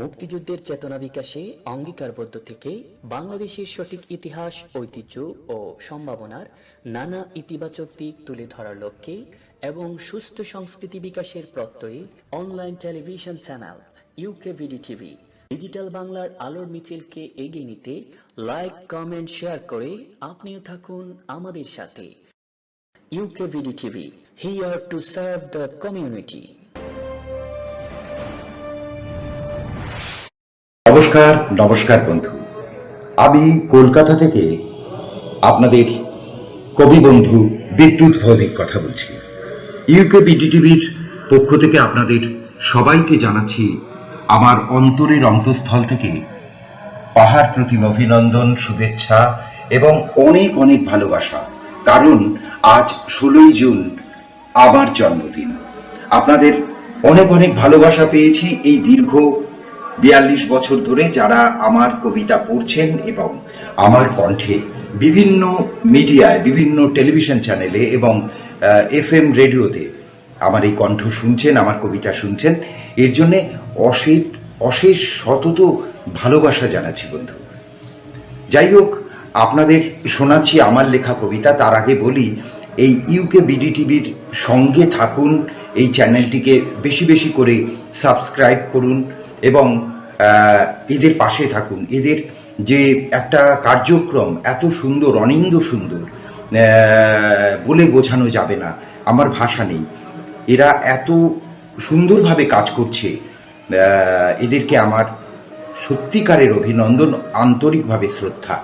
মুক্তিযুদ্ধের চেতনা বিকাশে অঙ্গীকারবদ্ধ থেকে বাংলাদেশের সঠিক ইতিহাস, ঐতিহ্য ও সম্ভাবনার নানা ইতিবাচক দিক তুলে ধরার লক্ষ্যে এবং সুস্থ সংস্কৃতি বিকাশের প্রত্যয়ে online television channel UK VD TV digital বাংলার আলোর মিছিলকে এগিয়ে নিতে লাইক, কমেন্ট, শেয়ার করে আপনিও থাকুন আমাদের সাথে। UK VD TV here to serve the community নমস্কার নমস্কার বন্ধু। আমি কলকাতা থেকে আপনাদের কবি বন্ধু বিদ্যুৎ ভৌমিক কথা বলছি। ইউকে বিডিটিভির পক্ষ থেকে আপনাদের সবাইকে জানাচ্ছি আমার অন্তরের অন্তঃস্থল থেকে পাহাড় প্রতিম অভিনন্দন, শুভেচ্ছা এবং অনেক অনেক ভালোবাসা। কারণ আজ ষোলোই জুন, আমার জন্মদিন। আপনাদের অনেক অনেক ভালোবাসা পেয়েছি এই দীর্ঘ বিয়াল্লিশ বছর ধরে যারা আমার কবিতা পড়ছেন এবং আমার কণ্ঠে বিভিন্ন মিডিয়ায়, বিভিন্ন টেলিভিশন চ্যানেলে এবং এফ এম রেডিওতে আমার এই কণ্ঠ শুনছেন, আমার কবিতা শুনছেন। এর জন্যে অশেষ অশেষ শতত ভালোবাসা জানাচ্ছি বন্ধু। যাই হোক, আপনাদের শোনাচ্ছি আমার লেখা কবিতা। তার আগে বলি, এই ইউকে বিডি টিভির সঙ্গে থাকুন, এই চ্যানেলটিকে বেশি বেশি করে সাবস্ক্রাইব করুন। এবং এদের পাশে থাকুন। এদের যে একটা কার্যক্রম এত সুন্দর, অনিন্দ সুন্দর বলে বোঝানো যাবে না। আমার ভাষা নেই। এরা এত সুন্দরভাবে কাজ করছে এদেরকে আমার সত্যিকারের অভিনন্দন, আন্তরিকভাবে শ্রদ্ধা।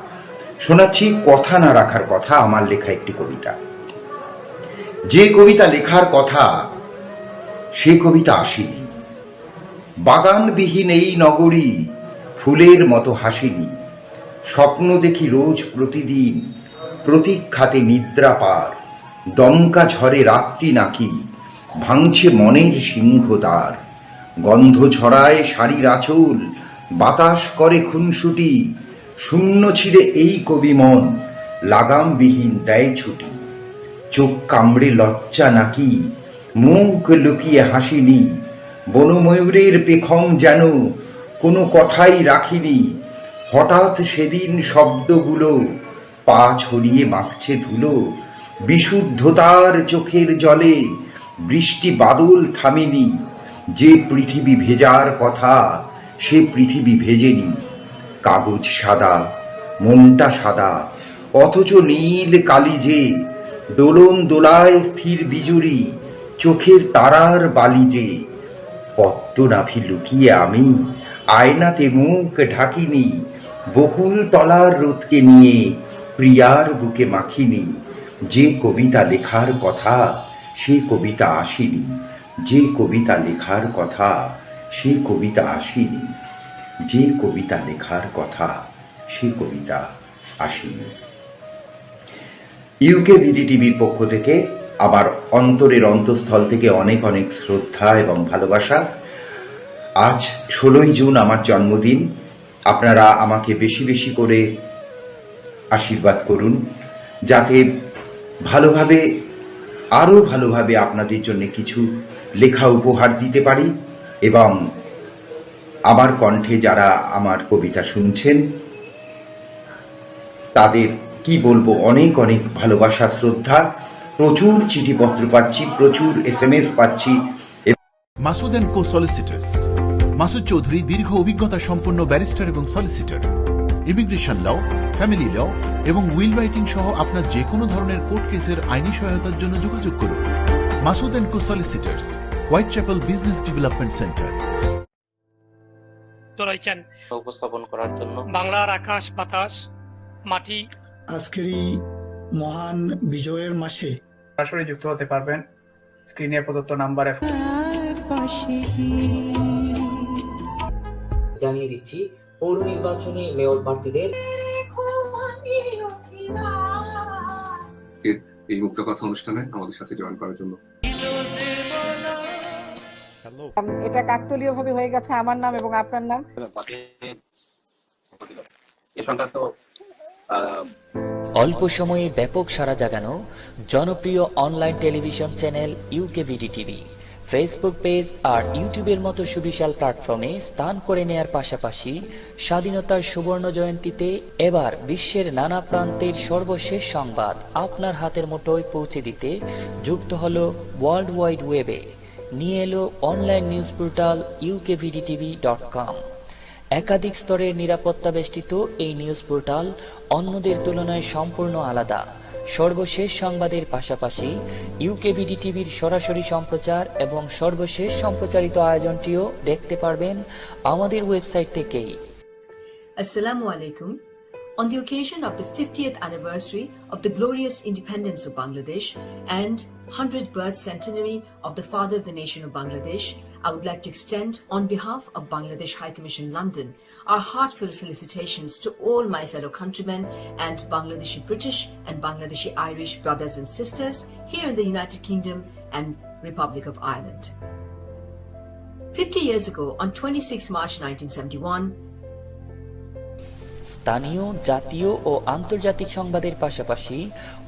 শোনাচ্ছি কথা না রাখার কথা আমার লেখা একটি কবিতা। যে কবিতা লেখার কথা, সে কবিতা আসেনি। বাগানবিহীন এই নগরী, ফুলের মতো হাসিনি স্বপ্ন দেখি রোজ প্রতিদিন, প্রতীক্ষাতে নিদ্রা পার। দমকা ঝরে রাত্রি নাকি, ভাঙছে মনের সিংহদ্বার। গন্ধ ছড়ায় শাড়ির আঁচল, বাতাস করে খুনসুটি। শূন্য ছিঁড়ে এই কবি মন, লাগামবিহীন দেয় ছুটি। চোখ কামড়ে লজ্জা নাকি, মুখ লুকিয়ে হাসিনি বনময়ূরের পেখম যেন কোনো কথাই রাখিনি। হঠাৎ সেদিন শব্দগুলো পা ছড়িয়ে মাখছে ধুলো। বিশুদ্ধতার চোখের জলে বৃষ্টি বাদল থামেনি। যে পৃথিবী ভেজার কথা, সে পৃথিবী ভেজেনি। কাগজ সাদা, মনটা সাদা, অথচ নীল কালি যে দোলন দোলায় স্থির বিজুরি চোখের তারার বালি যে। পদ্মনাভি লুকিয়ে আমি আয়নাতে মুখ ঢাকিনি, বকুল তলার রোদকে নিয়ে প্রিয়ার বুকে মাখিনি। যে কবিতা লেখার কথা, সে কবিতা আসেনি। যে কবিতা লেখার কথা, সে কবিতা আসেনি। যে কবিতা লেখার কথা, সে কবিতা আসেনি। ইউকে ভিডি টিভির পক্ষ থেকে আমার অন্তরের অন্তঃস্থল থেকে অনেক অনেক শ্রদ্ধা এবং ভালোবাসা। আজ ষোলোই জুন আমার জন্মদিন। আপনারা আমাকে বেশি বেশি করে আশীর্বাদ করুন, যাতে ভালোভাবে আরও ভালোভাবে আপনাদের জন্য কিছু লেখা উপহার দিতে পারি এবং আমার কণ্ঠে যারা আমার কবিতা শুনছেন, তাদের কি বলব, অনেক অনেক ভালোবাসা, শ্রদ্ধা। প্রচুর চিঠিপত্র পাচ্ছি প্রচুর এস এম এস পাচ্ছি। Masud and co solicitors Masud Chowdhury দীর্ঘ অভিজ্ঞতা সম্পন্ন ব্যারিস্টার এবং solicitor immigration law family law এবং উইল রাইটিং সহ আপনার যে কোনো ধরনের কোর্ট কেসের আইনি সহায়তার জন্য যোগাযোগ করুন। Masud and co solicitors Whitechapel business development centre রয়েছেন উপস্থাপন করার জন্য। বাংলার আকাশ বাতাস মাটি। আজকের এই মহান বিজয়ের মাসে সরাসরি যুক্ত হতে পারবেন। স্ক্রিনে প্রদত্ত নাম্বারে জানিয়ে দিচ্ছি পৌর নির্বাচনে মেয়র প্রার্থীদের এই মুক্ত কথা অনুষ্ঠানে আমাদের সাথে জয়েন করার জন্য। এটা কাকতলীয় ভাবে হয়ে গেছে আমার নাম এবং আপনার নাম? অল্প সময়ে ব্যাপক সাড়া জাগানো জনপ্রিয় online television channel UK VD TV Facebook page আর ইউটিউবের মতো সুবিশাল প্ল্যাটফর্মে স্থান করে নেয়ার পাশাপাশি স্বাধীনতার সুবর্ণ জয়ন্তীতে এবার বিশ্বের নানা প্রান্তের সর্বশেষ সংবাদ আপনার হাতের মুঠোয় পৌঁছে দিতে যুক্ত হলো ওয়ার্ল্ড ওয়াইড ওয়েবে নিয়ে এলো online news portal UK VD TV dot com একাধিক স্তরের নিরাপত্তা বেষ্টিত এই নিউজ পোর্টাল অন্যদের তুলনায় সম্পূর্ণ আলাদা। সর্বশেষ সংবাদের পাশাপাশি ইউকেবিডি টিভির সরাসরি সম্প্রচার এবং সর্বশেষ সম্প্রচারিত আয়োজনটিও দেখতে পারবেন আমাদের ওয়েবসাইট থেকেই। আসসালামু আলাইকুম। On the occasion of the 50th anniversary of the glorious independence of Bangladesh and 100th birth centenary of the father of the nation of Bangladesh, I would like to extend, on behalf of Bangladesh High Commission London, our heartfelt felicitations to all my fellow countrymen and Bangladeshi British and Bangladeshi Irish brothers and sisters here in the United Kingdom and Republic of Ireland. 50 years ago, on 26 March 1971, স্থানীয় জাতীয় ও আন্তর্জাতিক সংবাদের পাশাপাশি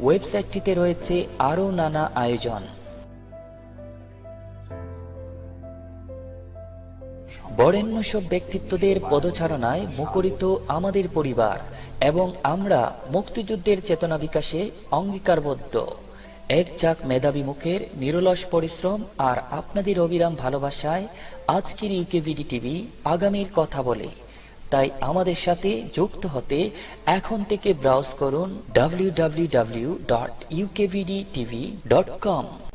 ওয়েবসাইটটিতে রয়েছে আরও নানা আয়োজন বরেণ্য সব ব্যক্তিত্বদের পদচারণায় মুখরিত আমাদের পরিবার এবং আমরা মুক্তিযুদ্ধের চেতনা বিকাশে অঙ্গীকারবদ্ধ। এক চাক মেধাবী মুখের নিরলস পরিশ্রম আর আপনাদের অবিরাম ভালোবাসায় আজকের ইউকেভিডি টিভি আগামীর কথা বলে। তাই আমাদের সাথে যুক্ত হতে এখন থেকে ব্রাউজ করুন www.ukvdtv.com